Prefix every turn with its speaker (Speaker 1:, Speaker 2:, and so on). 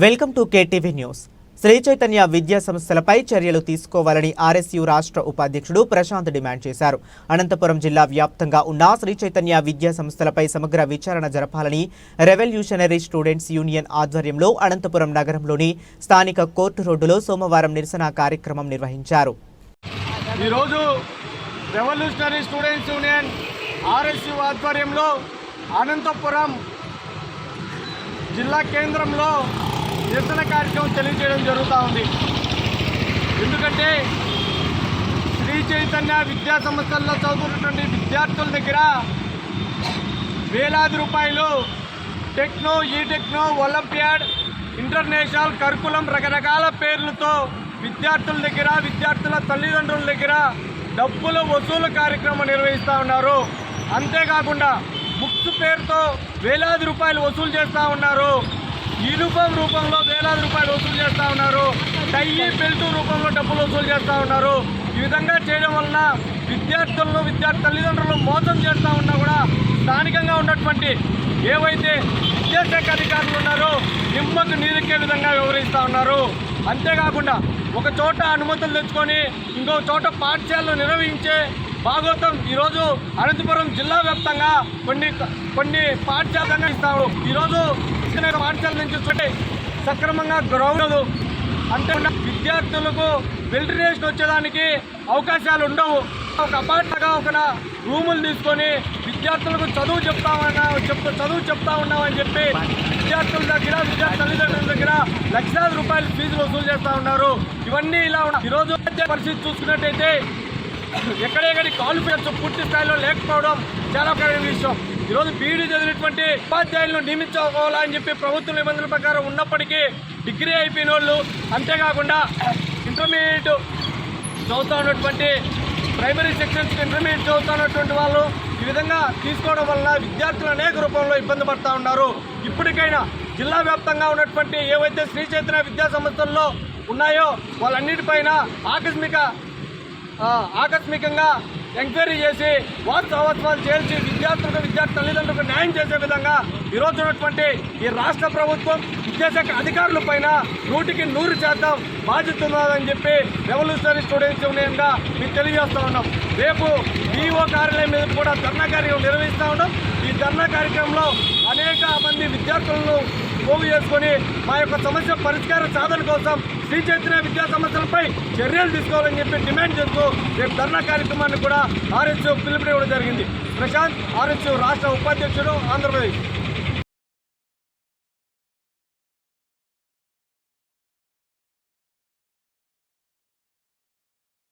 Speaker 1: Welcome to KTV news. Sri Chaitanya విద్యా సంస్థలపై చర్యలు తీసుకోవాలని ఆర్ఎస్యు రాష్ట్ర ఉపాధ్యక్షుడు ప్రశాంత్ డిమాండ్ చేశారు. అనంతపురం జిల్లా వ్యాప్తంగా ఉన్న శ్రీ చైతన్య విద్యా సంస్థలపై సమగ్ర విచారణ జరపాలని రెవల్యూషనరీ స్టూడెంట్స్ యూనియన్ ఆధ్వర్యంలో అనంతపురం నగరంలోని స్థానిక కోర్టు రోడ్డులో సోమవారం నిరసన కార్యక్రమం నిర్వహించారు.
Speaker 2: ఈరోజు రెవల్యూషనరీ స్టూడెంట్స్ యూనియన్ ఆర్ఎస్యు ఆధ్వర్యంలో అనంతపురం జిల్లా కేంద్రంలో నిరసన కార్యక్రమం తెలియజేయడం జరుగుతూ ఉంది. ఎందుకంటే శ్రీ చైతన్య విద్యా సంస్థల్లో చదువుతున్నటువంటి విద్యార్థుల దగ్గర వేలాది రూపాయలు టెక్నో ఈ టెక్నో ఒలింపియాడ్ ఇంటర్నేషనల్ కరికులం రకరకాల పేర్లతో విద్యార్థుల దగ్గర విద్యార్థుల తల్లిదండ్రుల దగ్గర డబ్బుల వసూలు కార్యక్రమం నిర్వహిస్తూ ఉన్నారు. అంతేకాకుండా బుక్స్ పేరుతో వేలాది రూపాయలు వసూలు చేస్తూ ఉన్నారు. యూనిఫామ్ రూపంలో వేలాది రూపాయలు వసూలు చేస్తూ ఉన్నారు. టై బెల్ట్ రూపంలో డబ్బులు వసూలు చేస్తూ ఉన్నారు. ఈ విధంగా చేయడం వలన విద్యార్థులను విద్యార్థి తల్లిదండ్రులను మోసం చేస్తూ ఉన్నా కూడా స్థానికంగా ఉన్నటువంటి ఏవైతే విద్యాశాఖ అధికారులు ఉన్నారో నిమ్మకు నీరెక్కే విధంగా వివరిస్తూ ఉన్నారు. అంతేకాకుండా ఒక చోట అనుమతులు తెచ్చుకొని ఇంకో చోట పాఠశాలలు నిర్వహించే భాగవతం ఈరోజు అనంతపురం జిల్లా వ్యాప్తంగా కొన్ని కొన్ని పాఠశాలను ఇస్తారు ఈరోజు ఇచ్చిన పాఠశాల నుంచి చూస్తే సక్రమంగా గ్రౌండ్ అంటే విద్యార్థులకు వెంటిలేషన్ వచ్చేదానికి అవకాశాలు ఉండవు. ఒక అపార్ట్గా ఒక రూములు తీసుకొని విద్యార్థులకు చదువు చెప్తామన్నా చెప్తా చదువు చెప్తా ఉన్నామని చెప్పి విద్యార్థుల దగ్గర విద్యార్థి తల్లిదండ్రుల దగ్గర లక్షలాది రూపాయలు ఫీజులు వసూలు చేస్తూ ఉన్నారు. ఇవన్నీ ఇలా ఉన్నాయి ఈరోజు పరిస్థితి చూసుకున్నట్టయితే ఎక్కడెక్కడి క్వాలిఫికేషన్ పూర్తి స్థాయిలో లేకపోవడం చాలా కఠిన విషయం. ఈరోజు బీఈడీ చదివినటువంటి ఉపాధ్యాయులను నియమించుకోవాలని చెప్పి ప్రభుత్వ నిబంధనల ప్రకారం ఉన్నప్పటికీ డిగ్రీ అయిపోయిన వాళ్ళు అంతేకాకుండా ఇంటర్మీడియట్ చదువుతా ఉన్నటువంటి ప్రైమరీ సెక్షన్స్ ఇంటర్మీడియట్ చదువుతా ఉన్నటువంటి వాళ్ళు ఈ విధంగా తీసుకోవడం వలన విద్యార్థులు అనేక రూపంలో ఇబ్బంది పడుతూ ఉన్నారు. ఇప్పటికైనా జిల్లా వ్యాప్తంగా ఉన్నటువంటి ఏవైతే శ్రీ చైతన్య విద్యా సంస్థల్లో ఉన్నాయో వాళ్ళన్నిటిపైన ఆకస్మిక ఆకస్మికంగా ఎంక్వైరీ చేసి వాస్తవాలు చేర్చి విద్యార్థులకు విద్యార్థి తల్లిదండ్రులకు న్యాయం చేసే విధంగా ఈరోజు ఉన్నటువంటి ఈ రాష్ట్ర ప్రభుత్వం విద్యాశాఖ అధికారుల పైన నూటికి నూరు శాతం బాధ్యత ఉన్నదని చెప్పి రెవల్యూషనరీ స్టూడెంట్స్ యూనియన్గా మీకు తెలియజేస్తూ ఉన్నాం. రేపు ఈఓ కార్యాలయం మీద కూడా ధర్నా కార్యక్రమం నిర్వహిస్తూ ఉన్నాం. ఈ ధర్నా కార్యక్రమంలో అనేక మంది విద్యార్థులను పోగు చేసుకొని మా యొక్క సమస్య పరిష్కార సాధన కోసం శ్రీ చైతన్య విద్యా సమస్యలపై చర్యలు తీసుకోవాలని చెప్పి డిమాండ్ చేస్తూ రేపు ధర్నా కార్యక్రమాన్ని కూడా ఆర్ఎస్ఓ పిలుపునివ్వడం జరిగింది. ప్రశాంత్ ఆర్ఎస్ఓ రాష్ట్ర ఉపాధ్యక్షుడు ఆంధ్రప్రదేశ్.